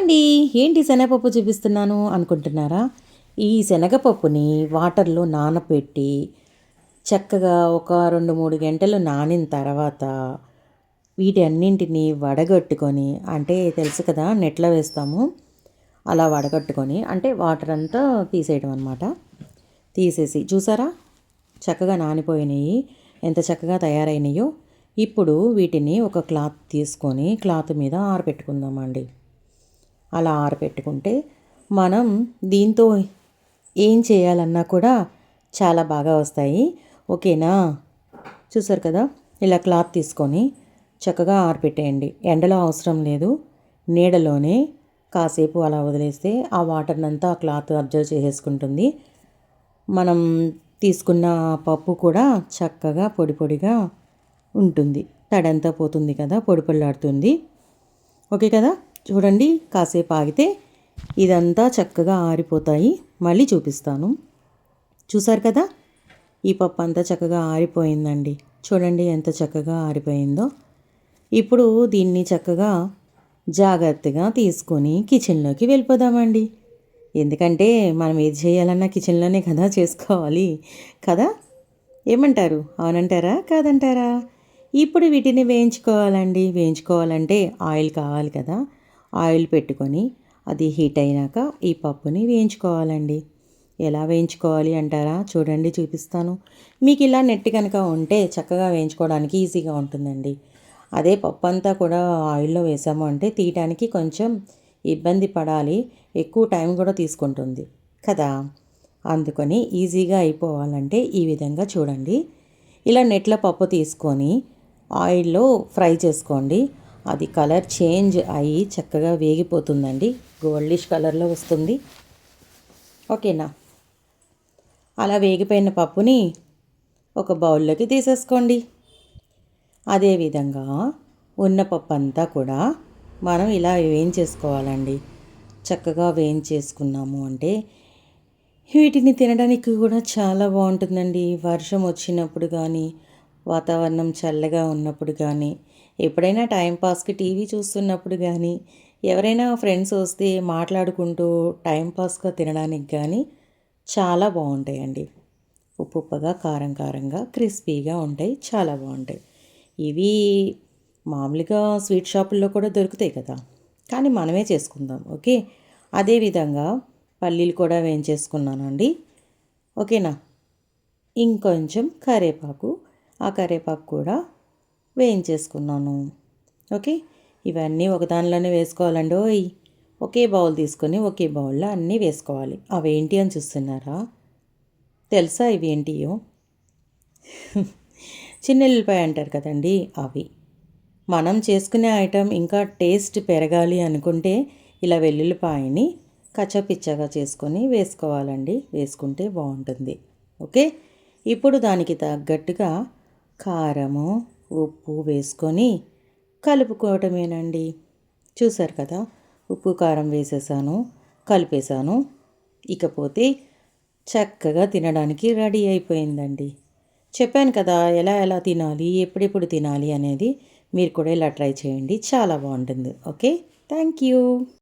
అండి ఏంటి శనగపప్పు చూపిస్తున్నాను అనుకుంటున్నారా? ఈ శనగపప్పుని వాటర్లో నానపెట్టి చక్కగా ఒక రెండు మూడు గంటలు నానిన తర్వాత వీటి అన్నింటినీ వడగట్టుకొని అంటే తెలుసు కదా నెట్లో వేస్తాము అలా వడగట్టుకొని అంటే వాటర్ అంతా తీసేయడం అనమాట తీసేసి చూసారా? చక్కగా నానిపోయినాయి. ఎంత చక్కగా తయారైనాయో. ఇప్పుడు వీటిని ఒక క్లాత్ తీసుకొని క్లాత్ మీద ఆరబెట్టుకుందామండి అలా ఆరబెట్టుకుంటే మనం దీంతో ఏం చేయాలన్నా కూడా చాలా బాగా వస్తాయి. ఓకేనా? చూసారు కదా? ఇలా క్లాత్ తీసుకొని చక్కగా ఆరబెట్టేయండి. ఎండలో అవసరం లేదు. నీడలోనే కాసేపు అలా వదిలేస్తే ఆ వాటర్నంతా ఆ క్లాత్ అబ్జర్వ్ చేసేసుకుంటుంది. మనం తీసుకున్న పప్పు కూడా చక్కగా పొడి పొడిగా ఉంటుంది. తడంతా పోతుంది కదా? పొడి పొడిలాడుతుంది ఓకే కదా? చూడండి కాసేపు ఆగితే ఇదంతా చక్కగా ఆరిపోతాయి. మళ్ళీ చూపిస్తాను. చూసారు కదా? ఈ పప్పు అంతా చక్కగా ఆరిపోయిందండి. చూడండి ఎంత చక్కగా ఆరిపోయిందో. ఇప్పుడు దీన్ని చక్కగా జాగ్రత్తగా తీసుకొని కిచెన్లోకి వెళ్ళిపోదామండి. ఎందుకంటే మనం ఏది చేయాలన్నా కిచెన్లోనే కదా చేసుకోవాలి. కదా? ఏమంటారు? అవునంటారా? కాదంటారా? ఇప్పుడు వీటిని వేయించుకోవాలండి. వేయించుకోవాలంటే ఆయిల్ కావాలి కదా. ఆయిల్ పెట్టుకొని అది హీట్ అయినాక ఈ పప్పుని వేయించుకోవాలండి. ఎలా వేయించుకోవాలి అంటారా? చూడండి చూపిస్తాను. మీకు ఇలా నెట్ కనుక ఉంటే చక్కగా వేయించుకోవడానికి ఈజీగా ఉంటుందండి. అదే పప్పు అంతా కూడా ఆయిల్లో వేసాము అంటే తీయటానికి కొంచెం ఇబ్బంది పడాలి. ఎక్కువ టైం కూడా తీసుకుంటుంది కదా? అందుకని ఈజీగా అయిపోవాలంటే ఈ విధంగా చూడండి. ఇలా నెట్ల పప్పు తీసుకొని ఆయిల్లో ఫ్రై చేసుకోండి. అది కలర్ చేంజ్ అయ్యి చక్కగా వేగిపోతుందండి. గోల్డిష్ కలర్లో వస్తుంది. ఓకేనా? అలా వేగిపోయిన పప్పుని ఒక బౌల్లోకి తీసేసుకోండి. అదేవిధంగా ఉన్న పప్పు అంతా కూడా మనం ఇలా వేయించేసుకోవాలండి. చక్కగా వేయించేసుకున్నాము అంటే వీటిని తినడానికి కూడా చాలా బాగుంటుందండి. వర్షం వచ్చినప్పుడు కానీ వాతావరణం చల్లగా ఉన్నప్పుడు కానీ. ఎప్పుడైనా టైంపాస్కి టీవీ చూస్తున్నప్పుడు కానీ ఎవరైనా ఫ్రెండ్స్ వస్తే మాట్లాడుకుంటూ టైంపాస్గా తినడానికి కానీ చాలా బాగుంటాయండి ఉప్పు ఉప్పగా కారం కారంగా క్రిస్పీగా ఉంటాయి చాలా బాగుంటాయి ఇవి మామూలుగా స్వీట్ షాపుల్లో కూడా దొరుకుతాయి కదా. కానీ మనమే చేసుకుందాం ఓకే? అదేవిధంగా పల్లీలు కూడా వేయించేసుకున్నానండి. ఓకేనా? ఇంకొంచెం కరేపాకు. ఆ కరేపాకు కూడా వేయించేసుకున్నాను. ఓకే? ఇవన్నీ ఒక దానిలోనే వేసుకోవాలండి. ఓయ్! ఒకే బౌల్ తీసుకొని ఒకే బౌల్లో అన్నీ వేసుకోవాలి. అవి ఏంటి అని చూస్తున్నారా? తెలుసా ఇవి ఏంటియో చిన్న అంటారు కదండి అవి. మనం చేసుకునే ఐటెం ఇంకా టేస్ట్ పెరగాలి అనుకుంటే ఇలా వెల్లుల్లిపాయని కచ్చపిచ్చగా చేసుకొని వేసుకోవాలండి. వేసుకుంటే బాగుంటుంది. ఓకే? ఇప్పుడు దానికి తగ్గట్టుగా కారము ఉప్పు వేసుకొని కలుపుకోవటమేనండి. చూసారు కదా ఉప్పు కారం వేసేసాను కలిపేశాను. ఇకపోతే చక్కగా తినడానికి రెడీ అయిపోయిందండి. చెప్పాను కదా ఎలా ఎలా తినాలి ఎప్పుడెప్పుడు తినాలి అనేది మీరు కూడా ఇలా ట్రై చేయండి. చాలా బాగుంటుంది. Okay thank you.